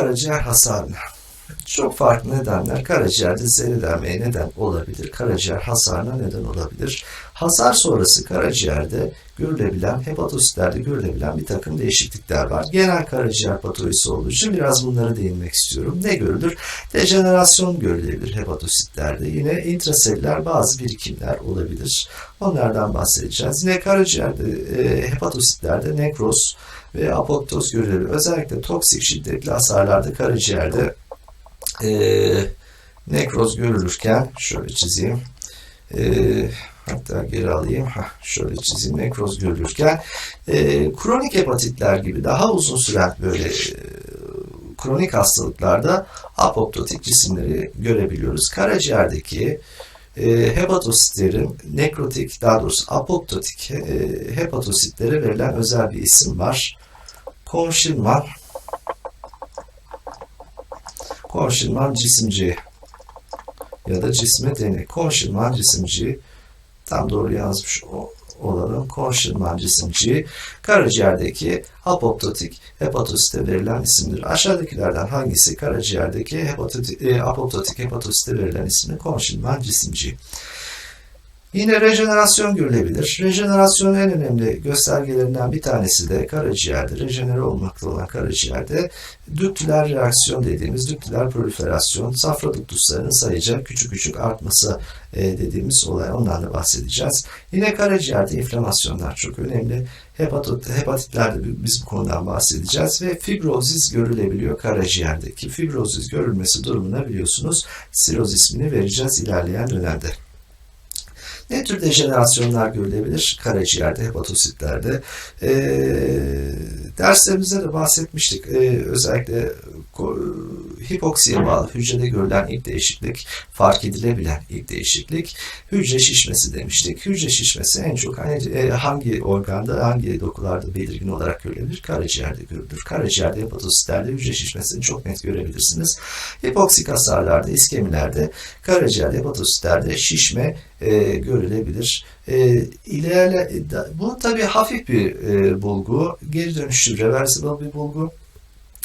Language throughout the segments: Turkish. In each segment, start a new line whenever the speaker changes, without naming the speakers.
karaciğer hasarına. Çok farklı nedenler karaciğerde zehirlenmeye neden olabilir. Karaciğer hasarına neden olabilir. Hasar sonrası karaciğerde görülebilen, hepatositlerde görülebilen bir takım değişiklikler var. Genel karaciğer patolojisi olduğu için biraz bunlara değinmek istiyorum. Ne görülür? Dejenerasyon görülebilir hepatositlerde. Yine intraselüler bazı birikimler olabilir. Onlardan bahsedeceğiz. Yine karaciğerde, e, hepatositlerde nekroz ve apoptoz görülebilir. Özellikle toksik şiddetli hasarlarda karaciğerde e, nekroz görülürken şöyle çizeyim. E, hatta geri alayım. Heh, şöyle çizeyim. Nekroz görülürken e, kronik hepatitler gibi daha uzun süren böyle e, kronik hastalıklarda apoptotik cisimleri görebiliyoruz. Karaciğerdeki e, hepatositlerin nekrotik daha doğrusu apoptotik e, hepatositlere verilen özel bir isim var. Konşilman Konşilman cisimci ya da cisme denir. Konşilman cisimci tam doğru yazmış olalım. Konşilman cisimci karaciğerdeki apoptotik hepatosite verilen isimdir. Aşağıdakilerden hangisi karaciğerdeki hepatotik, e, apoptotik hepatosite verilen ismi Konşilman cisimci? Yine rejenerasyon görülebilir. Rejenerasyonun en önemli göstergelerinden bir tanesi de karaciğerde, rejenere olmakta olan karaciğerde düktüler reaksiyon dediğimiz düktüler proliferasyon, safra duktuslarının sayıca küçük küçük artması e, dediğimiz olay. Ondan da bahsedeceğiz. Yine karaciğerde inflamasyonlar çok önemli. Hepatit, hepatitlerde biz bu konudan bahsedeceğiz ve fibrozis görülebiliyor karaciğerdeki. Fibrozis görülmesi durumuna biliyorsunuz siroz ismini vereceğiz ilerleyen dönemde. Ne tür dejenerasyonlar görülebilir? Karaciğerde, hepatositlerde. E, derslerimizde de bahsetmiştik. E, özellikle hipoksiye bağlı hücrede görülen ilk değişiklik, fark edilebilen ilk değişiklik hücre şişmesi demiştik. Hücre şişmesi en çok hangi, e, hangi organda, hangi dokularda belirgin olarak görülebilir? Karaciğerde görülür. Karaciğerde, hepatositlerde hücre şişmesini çok net görebilirsiniz. Hipoksik hasarlarda, iskemilerde, karaciğerde, hepatositlerde şişme e, görülebilir. E, ilerle, bu tabii hafif bir e, bulgu, geri dönüşlü reversible bir bulgu.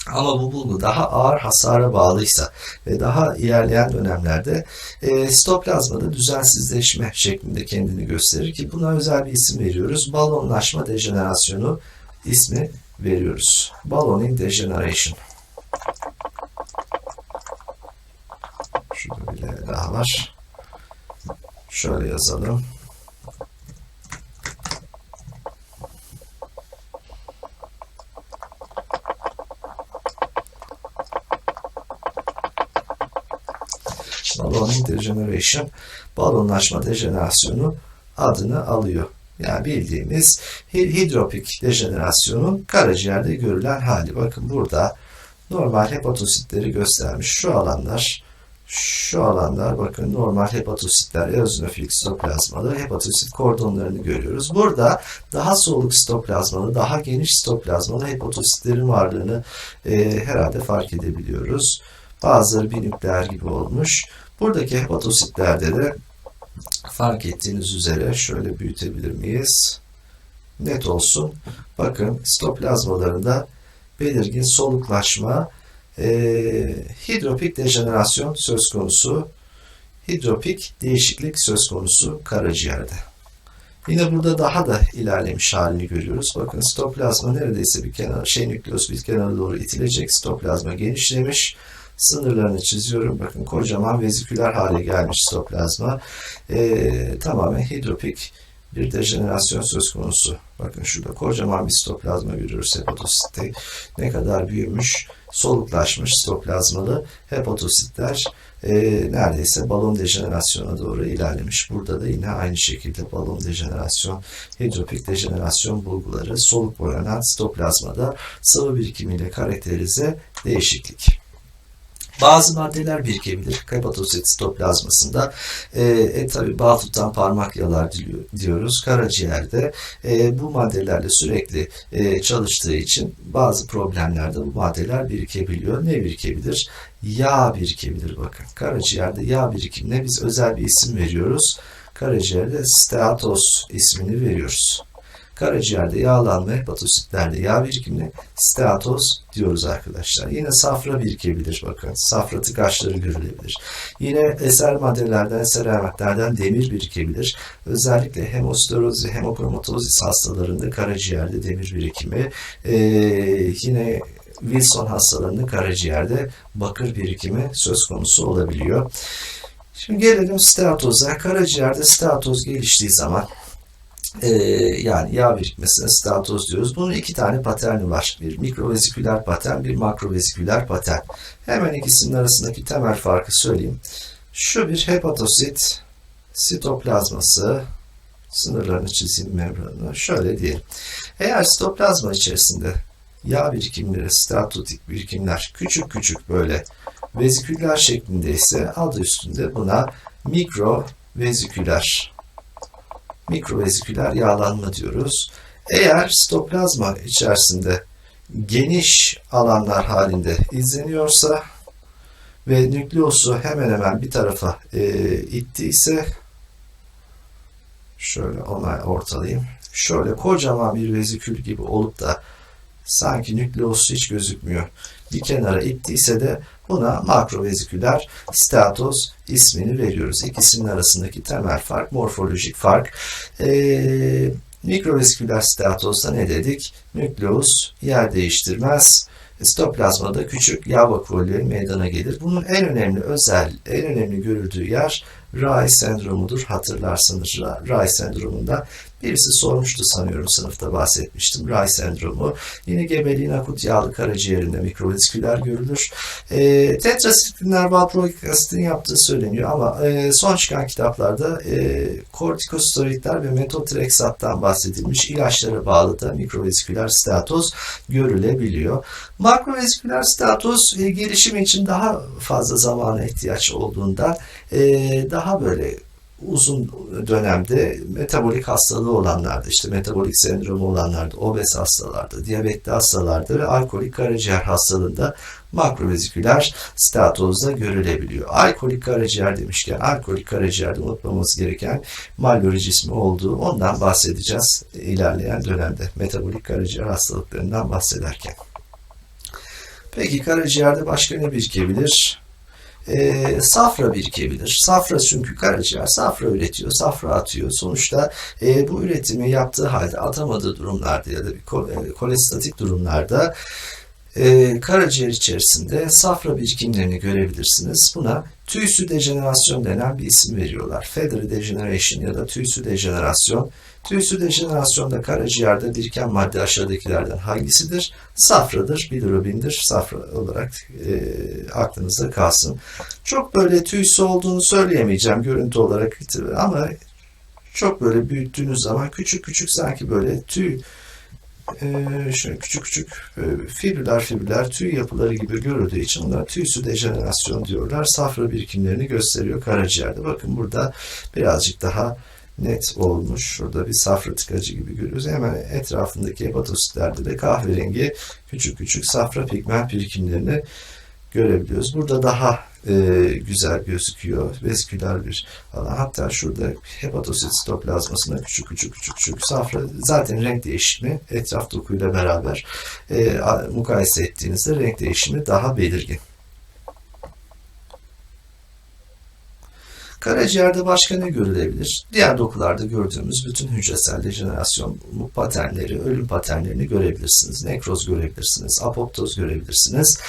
Ama bu bulgu daha ağır hasara bağlıysa ve daha ilerleyen dönemlerde e, stoplazmada düzensizleşme şeklinde kendini gösterir ki buna özel bir isim veriyoruz. Balonlaşma dejenerasyonu ismi veriyoruz. Balloning degeneration. Şurada bir daha var. Şöyle yazalım. Balloning degeneration, balonlaşma dejenerasyonu adını alıyor. Yani bildiğimiz hidropik dejenerasyonun karaciğerde görülen hali. Bakın burada normal hepatositleri göstermiş. Şu alanlar şu alanlar bakın normal hepatositler, eozinofilik sitoplazmalı hepatosit kordonlarını görüyoruz. Burada daha soluk sitoplazmalı, daha geniş sitoplazmalı hepatositlerin varlığını e, herhalde fark edebiliyoruz. Bazıları binükleer gibi olmuş. Buradaki hepatositlerde de fark ettiğiniz üzere şöyle büyütebilir miyiz? Net olsun. Bakın sitoplazmalarında belirgin soluklaşma, e, hidropik dejenerasyon söz konusu, hidropik değişiklik söz konusu karaciğerde. Yine burada daha da ilerlemiş halini görüyoruz. Bakın sitoplazma neredeyse bir kenar, şey nükleus bir kenara doğru itilecek. Sitoplazma genişlemiş. Sınırlarını çiziyorum. Bakın kocaman veziküler hale gelmiş sitoplazma. Ee, tamamen hidropik bir dejenerasyon söz konusu. Bakın şurada kocaman bir sitoplazma görüyoruz hepatositte. Ne kadar büyümüş, soluklaşmış sitoplazmalı hepatositler e, neredeyse balon dejenerasyona doğru ilerlemiş. Burada da yine aynı şekilde balon dejenerasyon, hidropik dejenerasyon bulguları soluk boyanan sitoplazmada sıvı birikimiyle karakterize değişiklik. Bazı maddeler birikebilir hepatosit sitoplazmasında. E, e tabi bağ tutan parmak yalar diyoruz. Karaciğerde e, bu maddelerle sürekli e, çalıştığı için bazı problemlerde bu maddeler birikebiliyor. Ne birikebilir? Yağ birikebilir bakın. Karaciğerde yağ birikimine biz özel bir isim veriyoruz. Karaciğerde steatos ismini veriyoruz. Karaciğerde yağlanma, hepatositlerde yağ birikimine steatoz diyoruz arkadaşlar. Yine safra birikebilir bakın. Safra tıkaçları görülebilir. Yine eser maddelerden, eser elementlerden demir birikebilir. Özellikle hemosteroz ve hemokromatozis hastalarında karaciğerde demir birikimi. Ee, yine Wilson hastalarında karaciğerde bakır birikimi söz konusu olabiliyor. Şimdi gelelim steatoza. Karaciğerde steatoz geliştiği zaman e, yani yağ birikmesine steatoz diyoruz. Bunun iki tane paterni var. Bir mikroveziküler patern, bir makroveziküler patern. Hemen ikisinin arasındaki temel farkı söyleyeyim. Şu bir hepatosit sitoplazması sınırlarını çizeyim membranını. Şöyle diyelim. Eğer sitoplazma içerisinde yağ birikimleri, steatotik birikimler küçük küçük böyle veziküller şeklinde ise adı üstünde buna mikro veziküler mikroveziküler yağlanma diyoruz. Eğer sitoplazma içerisinde geniş alanlar halinde izleniyorsa ve nükleosu hemen hemen bir tarafa e, ittiyse şöyle ona ortalayayım. Şöyle kocaman bir vezikül gibi olup da sanki nükleosu hiç gözükmüyor. Bir kenara ittiyse de buna makroveziküler statoz ismini veriyoruz. İkisinin arasındaki temel fark, morfolojik fark. Ee, mikroveziküler statozda ne dedik? Nükleus yer değiştirmez. Sitoplazmada küçük yağ vakuolleri meydana gelir. Bunun en önemli özel, en önemli görüldüğü yer Ray sendromudur. Hatırlarsınız Ray sendromunda Birisi sormuştu sanıyorum sınıfta bahsetmiştim. Ray sendromu. Yine gebeliğin akut yağlı karaciğerinde mikrovesiküler görülür. E, tetrasiklinler valproik asitin yaptığı söyleniyor ama e, son çıkan kitaplarda e, kortikosteroidler ve metotrexattan bahsedilmiş ilaçlara bağlı da mikrovesiküler statoz görülebiliyor. Makrovesiküler statoz e, gelişimi için daha fazla zamana ihtiyaç olduğunda e, daha böyle uzun dönemde metabolik hastalığı olanlarda, işte metabolik sendromu olanlarda, obez hastalarda, diyabetli hastalarda ve alkolik karaciğer hastalığında makroveziküler statozda görülebiliyor. Alkolik karaciğer demişken alkolik karaciğerde unutmamız gereken mallory cismi olduğu ondan bahsedeceğiz ilerleyen dönemde metabolik karaciğer hastalıklarından bahsederken. Peki karaciğerde başka ne birikebilir? E, safra birikebilir. Safra çünkü karaciğer safra üretiyor, safra atıyor. Sonuçta e, bu üretimi yaptığı halde atamadığı durumlarda ya da bir kolestatik durumlarda e, karaciğer içerisinde safra birikimlerini görebilirsiniz. Buna tüysü dejenerasyon denen bir isim veriyorlar. Feather degeneration ya da tüysü dejenerasyon. Tüysü dejenerasyonda karaciğerde biriken madde aşağıdakilerden hangisidir? Safradır, bilirubindir. Safra olarak e, aklınızda kalsın. Çok böyle tüysü olduğunu söyleyemeyeceğim görüntü olarak ama çok böyle büyüttüğünüz zaman küçük küçük sanki böyle tüy e, şöyle küçük küçük e, fibriller fibriller tüy yapıları gibi görüldüğü için onlara tüysü dejenerasyon diyorlar. Safra birikimlerini gösteriyor karaciğerde. Bakın burada birazcık daha net olmuş. Şurada bir safra tıkacı gibi görüyoruz. Hemen etrafındaki hepatositlerde de kahverengi küçük küçük safra pigment birikimlerini görebiliyoruz. Burada daha e, güzel gözüküyor. Vesiküler bir alan. Hatta şurada hepatosit sitoplazmasına küçük küçük küçük küçük safra zaten renk değişimi etraf dokuyla beraber e, mukayese ettiğinizde renk değişimi daha belirgin. Karaciğerde başka ne görülebilir? Diğer dokularda gördüğümüz bütün hücresel dejenerasyon paternleri, ölüm paternlerini görebilirsiniz. Nekroz görebilirsiniz, apoptoz görebilirsiniz.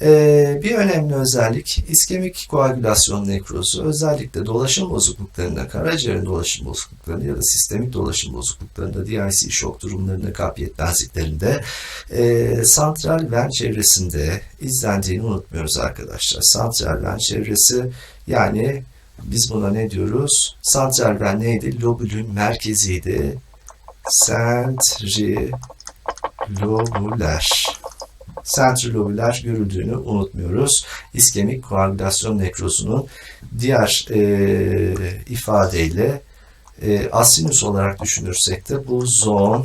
Ee, bir önemli özellik iskemik koagülasyon nekrozu özellikle dolaşım bozukluklarında, karaciğerin dolaşım bozukluklarında ya da sistemik dolaşım bozukluklarında, DIC şok durumlarında, kalp yetmezliklerinde e, santral ven çevresinde izlendiğini unutmuyoruz arkadaşlar. Santral ven çevresi yani biz buna ne diyoruz? Santral ven neydi? Lobülün merkeziydi. Sentrilobuler sentrolobüler görüldüğünü unutmuyoruz. İskemik koagülasyon nekrozunun diğer e, ifadeyle e, asinus olarak düşünürsek de bu zon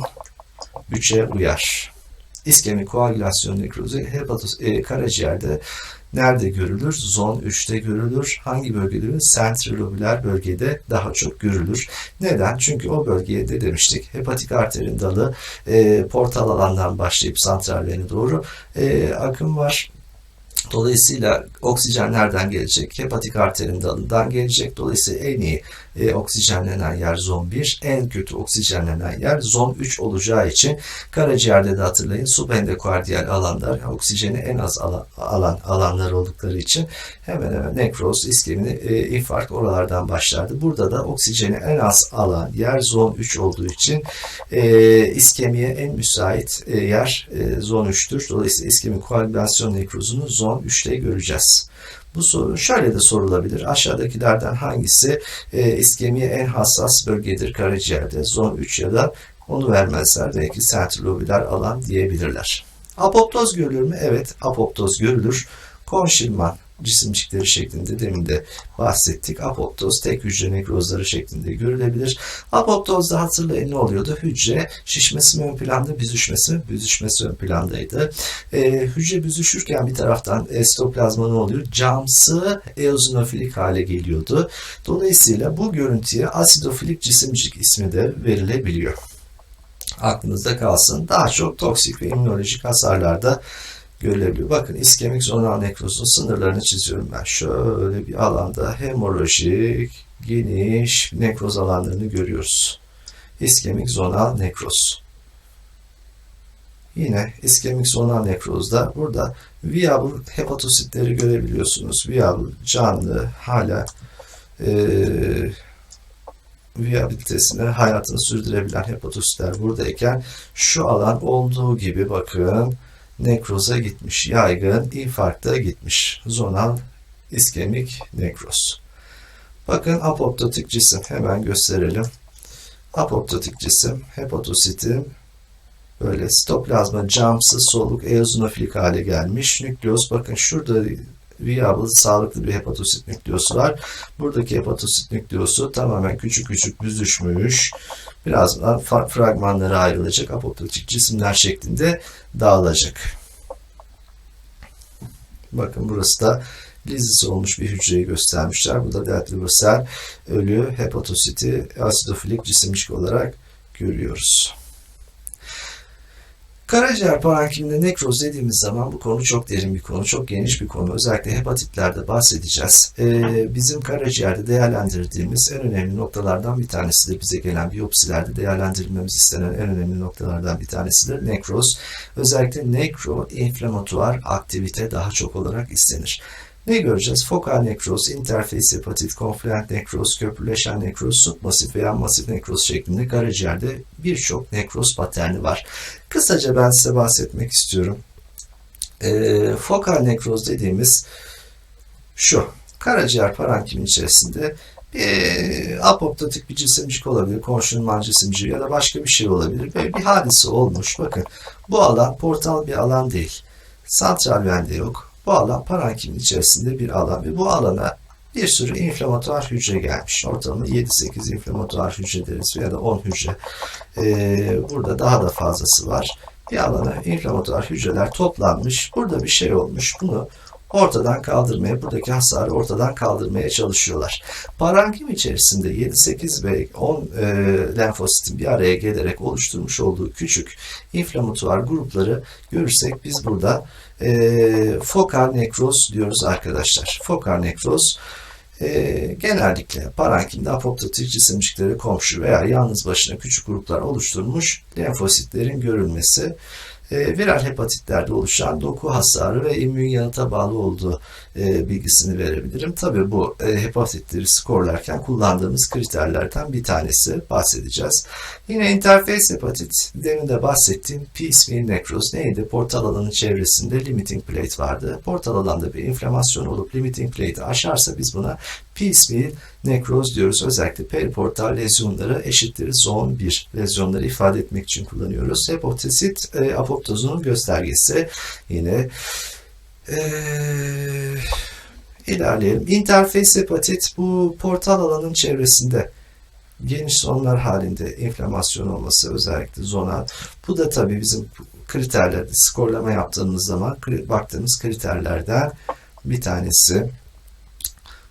3'e uyar. İskemik koagülasyon nekrozu hepatos, e, karaciğerde nerede görülür? Zon 3'te görülür. Hangi bölgede görülür? Sentrolobüler bölgede daha çok görülür. Neden? Çünkü o bölgeye de demiştik hepatik arterin dalı e, portal alandan başlayıp santrallerine doğru e, akım var. Dolayısıyla oksijen nereden gelecek? Hepatik arterin dalından gelecek. Dolayısıyla en iyi e, oksijenlenen yer zon 1, en kötü oksijenlenen yer zon 3 olacağı için karaciğerde de hatırlayın subendokardiyal alanlar oksijeni en az alan, alan alanlar oldukları için hemen hemen nekroz, iskemini, e, infarkt oralardan başlardı. Burada da oksijeni en az alan yer zon 3 olduğu için e, iskemiye en müsait e, yer e, zon 3'tür. Dolayısıyla iskemi koagülasyon nekrozunu zon 3'te göreceğiz. Bu soru şöyle de sorulabilir. Aşağıdakilerden hangisi e, iskemiye en hassas bölgedir karaciğerde? Zon 3 ya da onu vermezler. Belki sentrolobüler alan diyebilirler. Apoptoz görülür mü? Evet, apoptoz görülür. Konşilman cisimcikleri şeklinde demin de bahsettik. Apoptoz tek hücre nekrozları şeklinde görülebilir. Apoptozda hatırlayın ne oluyordu? Hücre şişmesi mi ön planda, büzüşmesi mi? Büzüşmesi ön plandaydı. Ee, hücre büzüşürken bir taraftan sitoplazma ne oluyor? Camsı eozinofilik hale geliyordu. Dolayısıyla bu görüntüye asidofilik cisimcik ismi de verilebiliyor. Aklınızda kalsın. Daha çok toksik ve immünolojik hasarlarda görülebiliyor. Bakın iskemik zonal nekrozun sınırlarını çiziyorum ben. Şöyle bir alanda hemorajik, geniş nekroz alanlarını görüyoruz. İskemik zonal nekroz. Yine iskemik zonal nekrozda burada viable hepatositleri görebiliyorsunuz. Viable canlı hala e, viyabilitesine hayatını sürdürebilen hepatositler buradayken şu alan olduğu gibi bakın nekroza gitmiş. Yaygın infarkta gitmiş. Zonal iskemik nekroz. Bakın apoptotik cisim hemen gösterelim. Apoptotik cisim hepatositin böyle sitoplazma camsız soluk eozinofilik hale gelmiş. Nükleoz bakın şurada viable sağlıklı bir hepatosit nükleosu var. Buradaki hepatosit nükleosu tamamen küçük küçük büzüşmüş. Birazdan fragmanlara ayrılacak apoptotik cisimler şeklinde dağılacak. Bakın burası da lizisi olmuş bir hücreyi göstermişler. Bu da delta ölü hepatositi asidofilik cisimcik olarak görüyoruz. Karaciğer parenkiminde nekroz dediğimiz zaman bu konu çok derin bir konu, çok geniş bir konu. Özellikle hepatitlerde bahsedeceğiz. Ee, bizim karaciğerde değerlendirdiğimiz en önemli noktalardan bir tanesidir. Bize gelen biyopsilerde değerlendirilmemiz istenen en önemli noktalardan bir tanesidir. Nekroz. Özellikle nekro inflamatuar aktivite daha çok olarak istenir. Ne göreceğiz? Fokal nekroz, interfeys hepatit, konfluent nekroz, köprüleşen nekroz, submasif veya masif nekroz şeklinde karaciğerde birçok nekroz paterni var. Kısaca ben size bahsetmek istiyorum. E, fokal nekroz dediğimiz şu. Karaciğer parenkimin içerisinde bir apoptotik bir cisimcik olabilir, konşunman cisimciği ya da başka bir şey olabilir. Böyle bir hadise olmuş. Bakın bu alan portal bir alan değil. Santral vende yok bu alan parenkimin içerisinde bir alan ve bu alana bir sürü inflamatuar hücre gelmiş. Ortalama 7-8 inflamatuar hücre deriz veya da 10 hücre. Ee, burada daha da fazlası var. Bir alana inflamatuar hücreler toplanmış. Burada bir şey olmuş. Bunu ortadan kaldırmaya, buradaki hasarı ortadan kaldırmaya çalışıyorlar. Parenkim içerisinde 7, 8 ve 10 e, lenfositin bir araya gelerek oluşturmuş olduğu küçük inflamatuar grupları görürsek biz burada e, fokal nekroz diyoruz arkadaşlar. Fokal nekroz e, genellikle parankimde apoptotik cisimcikleri komşu veya yalnız başına küçük gruplar oluşturmuş lenfositlerin görülmesi viral hepatitlerde oluşan doku hasarı ve immün yanıta bağlı olduğu e, bilgisini verebilirim. Tabi bu e, hepatitleri skorlarken kullandığımız kriterlerden bir tanesi bahsedeceğiz. Yine interface hepatit demin de bahsettiğim piecemeal nekroz neydi? Portal alanın çevresinde limiting plate vardı. Portal alanda bir inflamasyon olup limiting plate'i aşarsa biz buna piecemeal nekroz diyoruz. Özellikle periportal lezyonları eşittir zon 1 lezyonları ifade etmek için kullanıyoruz. Hepatitit e, apoptozunun göstergesi yine ee, ilerleyelim. Interface hepatit bu portal alanın çevresinde geniş zonlar halinde inflamasyon olması özellikle zonal. Bu da tabii bizim kriterlerde skorlama yaptığımız zaman baktığımız kriterlerden bir tanesi.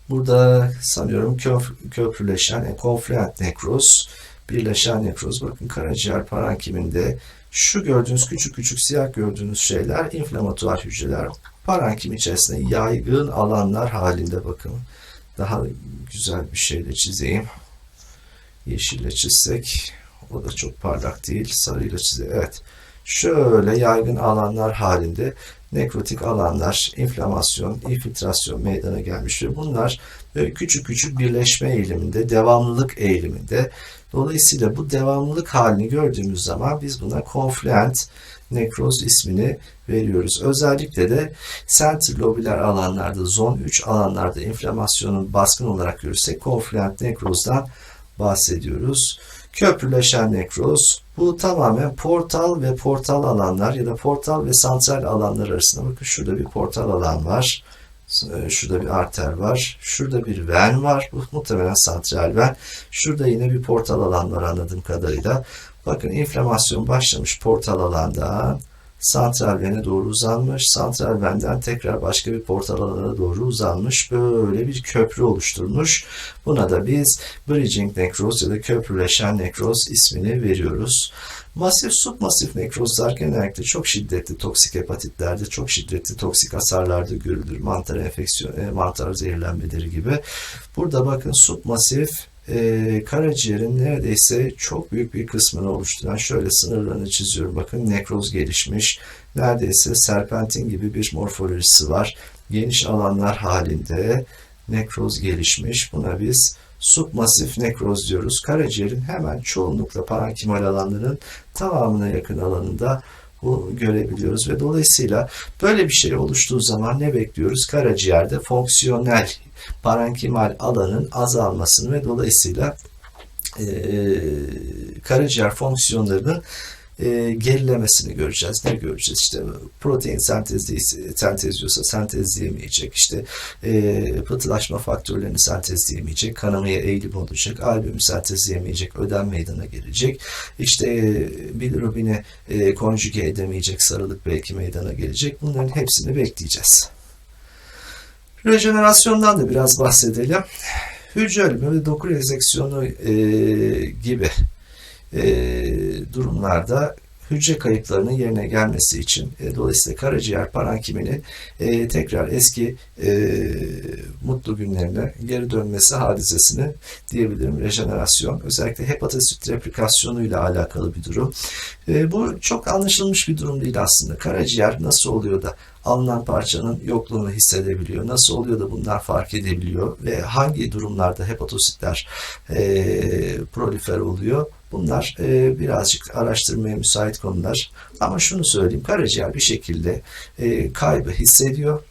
Burada sanıyorum köp köprüleşen e, konfluent nekroz, birleşen nekroz. Bakın karaciğer parankiminde şu gördüğünüz küçük küçük siyah gördüğünüz şeyler inflamatuar hücreler. Parenkim içerisinde yaygın alanlar halinde bakın. Daha güzel bir şeyle çizeyim. Yeşille çizsek o da çok parlak değil. Sarıyla çizelim. Evet. Şöyle yaygın alanlar halinde nekrotik alanlar, inflamasyon, infiltrasyon meydana gelmiş ve bunlar böyle küçük küçük birleşme eğiliminde, devamlılık eğiliminde. Dolayısıyla bu devamlılık halini gördüğümüz zaman biz buna confluent nekroz ismini veriyoruz. Özellikle de center lobüler alanlarda, zon 3 alanlarda inflamasyonun baskın olarak görürsek confluent nekrozdan bahsediyoruz. Köprüleşen nekroz bu tamamen portal ve portal alanlar ya da portal ve santral alanlar arasında. Bakın şurada bir portal alan var. Ee, şurada bir arter var. Şurada bir ven var. Bu muhtemelen santral ven. Şurada yine bir portal alan var anladığım kadarıyla. Bakın inflamasyon başlamış portal alandan santral vene doğru uzanmış. Santral venden tekrar başka bir portal alana doğru uzanmış. Böyle bir köprü oluşturmuş. Buna da biz bridging nekroz ya da köprüleşen nekroz ismini veriyoruz. Masif submasif nekrozlar genellikle çok şiddetli toksik hepatitlerde, çok şiddetli toksik hasarlarda görülür. Mantar enfeksiyon, e, mantar zehirlenmeleri gibi. Burada bakın submasif e, karaciğerin neredeyse çok büyük bir kısmını oluşturan şöyle sınırlarını çiziyorum. Bakın nekroz gelişmiş. Neredeyse serpentin gibi bir morfolojisi var. Geniş alanlar halinde nekroz gelişmiş. Buna biz submasif nekroz diyoruz. Karaciğerin hemen çoğunlukla parenkimal alanların tamamına yakın alanında bu görebiliyoruz ve dolayısıyla böyle bir şey oluştuğu zaman ne bekliyoruz? Karaciğerde fonksiyonel parenkimal alanın azalmasını ve dolayısıyla e, karaciğer fonksiyonlarının e, gerilemesini göreceğiz. Ne göreceğiz? İşte protein sentezli, sentezliyorsa sentezleyemeyecek. İşte e, pıhtılaşma faktörlerini sentezleyemeyecek. Kanamaya eğilim olacak. Albümü sentezleyemeyecek. Ödem meydana gelecek. İşte e, bilirubini e, konjüge edemeyecek. Sarılık belki meydana gelecek. Bunların hepsini bekleyeceğiz. Rejenerasyondan da biraz bahsedelim. Hücre ölümü ve doku rezeksiyonu e, gibi e, durumlarda hücre kayıplarının yerine gelmesi için e, dolayısıyla karaciğer parankiminin e, tekrar eski e, mutlu günlerine geri dönmesi hadisesini diyebilirim. Rejenerasyon özellikle hepatosit replikasyonuyla alakalı bir durum. E, bu çok anlaşılmış bir durum değil aslında. Karaciğer nasıl oluyor da alınan parçanın yokluğunu hissedebiliyor. Nasıl oluyor da bunlar fark edebiliyor ve hangi durumlarda hepatositler e, prolifer oluyor? Bunlar e, birazcık araştırmaya müsait konular. Ama şunu söyleyeyim, karaciğer bir şekilde e, kaybı hissediyor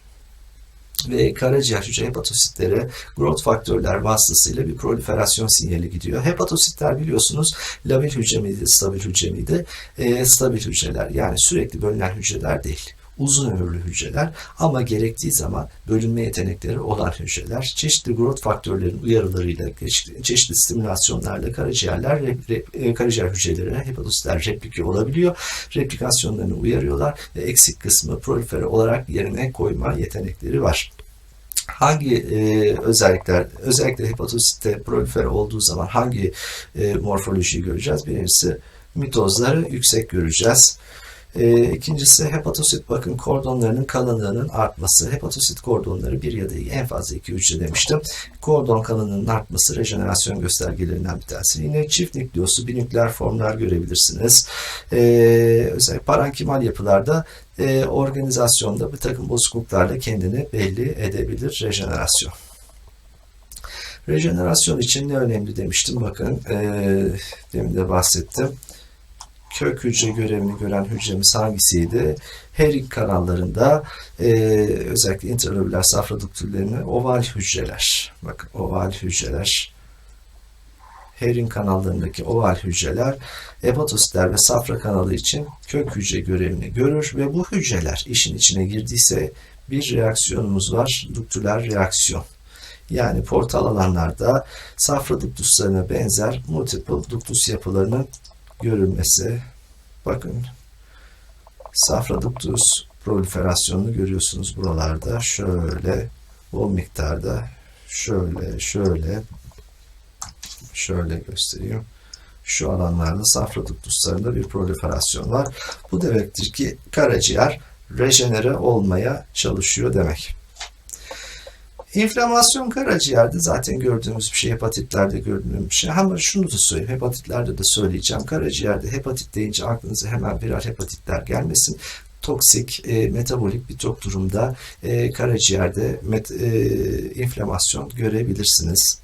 ve karaciğer hücre hepatositlere growth faktörler vasıtasıyla bir proliferasyon sinyali gidiyor. Hepatositler biliyorsunuz labil hücre miydi, stabil hücre miydi? E, stabil hücreler yani sürekli bölünen hücreler değil uzun ömürlü hücreler ama gerektiği zaman bölünme yetenekleri olan hücreler çeşitli growth faktörlerin uyarılarıyla çeşitli stimülasyonlarla karaciğerler e, karaciğer hücreleri hepatositler replike olabiliyor. Replikasyonlarını uyarıyorlar ve eksik kısmı prolifere olarak yerine koyma yetenekleri var hangi e, özellikler özellikle hepatositte prolifer olduğu zaman hangi e, morfolojiyi göreceğiz? Birincisi mitozları yüksek göreceğiz. E, ikincisi hepatosit bakın kordonlarının kalınlığının artması. Hepatosit kordonları bir ya da en fazla iki hücre demiştim. Kordon kalınlığının artması rejenerasyon göstergelerinden bir tanesi. Yine çift nükleosu binükleer formlar görebilirsiniz. E, özellikle parankimal yapılarda e, organizasyonda bir takım bozukluklarla kendini belli edebilir rejenerasyon. Rejenerasyon için ne önemli demiştim. Bakın e, demin de bahsettim kök hücre görevini gören hücremiz hangisiydi? Her kanallarında e, özellikle intralobüler safra duktüllerini oval hücreler. Bakın oval hücreler. Herin kanallarındaki oval hücreler hepatositler ve safra kanalı için kök hücre görevini görür ve bu hücreler işin içine girdiyse bir reaksiyonumuz var. Duktüler reaksiyon. yani portal alanlarda safra duktuslarına benzer multiple duktus yapılarının görülmesi. Bakın safra duktus proliferasyonunu görüyorsunuz buralarda. Şöyle bol miktarda şöyle şöyle şöyle göstereyim. Şu alanlarda safra duktuslarında bir proliferasyon var. Bu demektir ki karaciğer rejenere olmaya çalışıyor demek. İnflamasyon karaciğerde zaten gördüğümüz bir şey, hepatitlerde gördüğümüz bir şey. Ama şunu da söyleyeyim, hepatitlerde de söyleyeceğim. Karaciğerde hepatit deyince aklınıza hemen viral hepatitler gelmesin. Toksik, e, metabolik birçok durumda e, karaciğerde met, e, inflamasyon görebilirsiniz.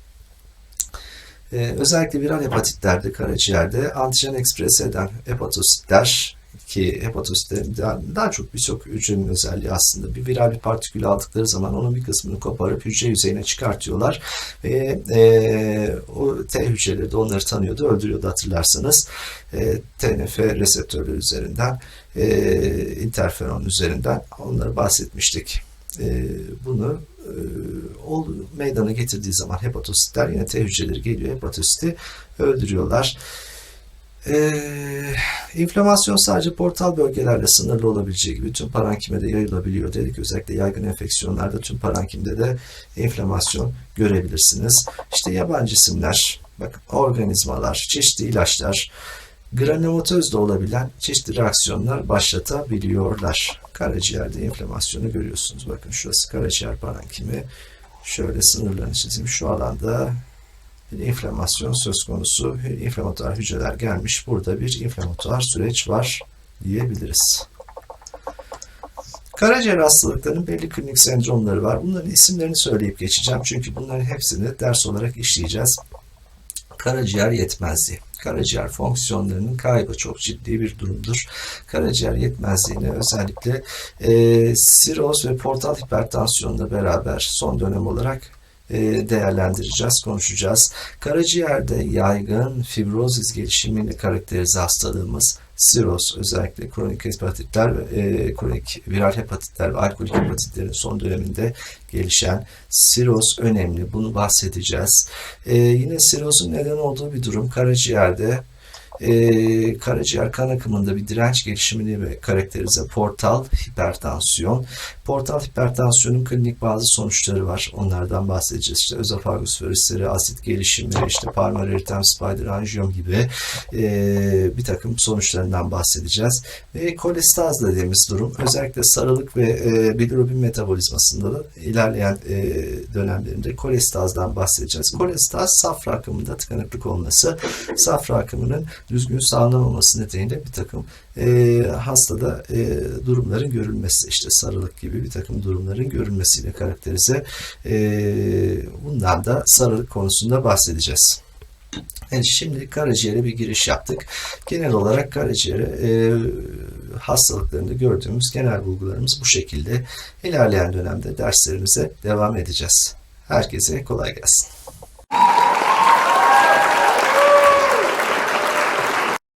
Ee, özellikle viral hepatitlerde, karaciğerde antijen ekspres eden hepatositler ki hepatositlerin daha, daha çok birçok hücrenin özelliği aslında bir viral bir partikül aldıkları zaman onun bir kısmını koparıp hücre yüzeyine çıkartıyorlar ve e, o T hücreleri de onları tanıyordu, öldürüyordu hatırlarsanız. E, TNF reseptörleri üzerinden, e, interferon üzerinden onları bahsetmiştik. E, bunu e, o meydana getirdiği zaman hepatositler yine T hücreleri geliyor hepatositi öldürüyorlar. Ee, sadece portal bölgelerle sınırlı olabileceği gibi tüm parankimede yayılabiliyor dedik. Özellikle yaygın enfeksiyonlarda tüm parankimde de inflamasyon görebilirsiniz. İşte yabancı isimler, bakın organizmalar, çeşitli ilaçlar, granulomatoz da olabilen çeşitli reaksiyonlar başlatabiliyorlar. Karaciğerde inflamasyonu görüyorsunuz. Bakın şurası karaciğer parankimi. Şöyle sınırlarını çizeyim. Şu alanda inflamasyon söz konusu. İnflamatuar hücreler gelmiş. Burada bir inflamatuar süreç var diyebiliriz. Karaciğer hastalıklarının belli klinik sendromları var. Bunların isimlerini söyleyip geçeceğim. Çünkü bunların hepsini ders olarak işleyeceğiz. Karaciğer yetmezliği. Karaciğer fonksiyonlarının kaybı çok ciddi bir durumdur. Karaciğer yetmezliğini özellikle e, siroz ve portal hipertansiyonla beraber son dönem olarak değerlendireceğiz, konuşacağız. Karaciğerde yaygın fibrozis gelişimini karakterize hastalığımız siroz, özellikle kronik hepatitler, e, kronik viral hepatitler ve alkolik hepatitlerin son döneminde gelişen siroz önemli. Bunu bahsedeceğiz. E, yine sirozun neden olduğu bir durum karaciğerde e, karaciğer kan akımında bir direnç gelişimini ve karakterize portal hipertansiyon. Portal hipertansiyonun klinik bazı sonuçları var. Onlardan bahsedeceğiz. İşte özofagus varisleri, asit gelişimi, işte parmar eritem spider anjiyom gibi e, bir takım sonuçlarından bahsedeceğiz. Ve kolestaz dediğimiz durum özellikle sarılık ve e, bilirubin metabolizmasında da ilerleyen e, dönemlerinde kolestazdan bahsedeceğiz. Kolestaz safra akımında tıkanıklık olması, safra akımının düzgün sağlanamaması nedeniyle bir takım e, hastada e, durumların görülmesi işte sarılık gibi bir takım durumların görülmesiyle karakterize e, bundan da sarılık konusunda bahsedeceğiz. Evet, şimdi karaciğere bir giriş yaptık. Genel olarak karaciğere e, hastalıklarında gördüğümüz genel bulgularımız bu şekilde. İlerleyen dönemde derslerimize devam edeceğiz. Herkese kolay gelsin.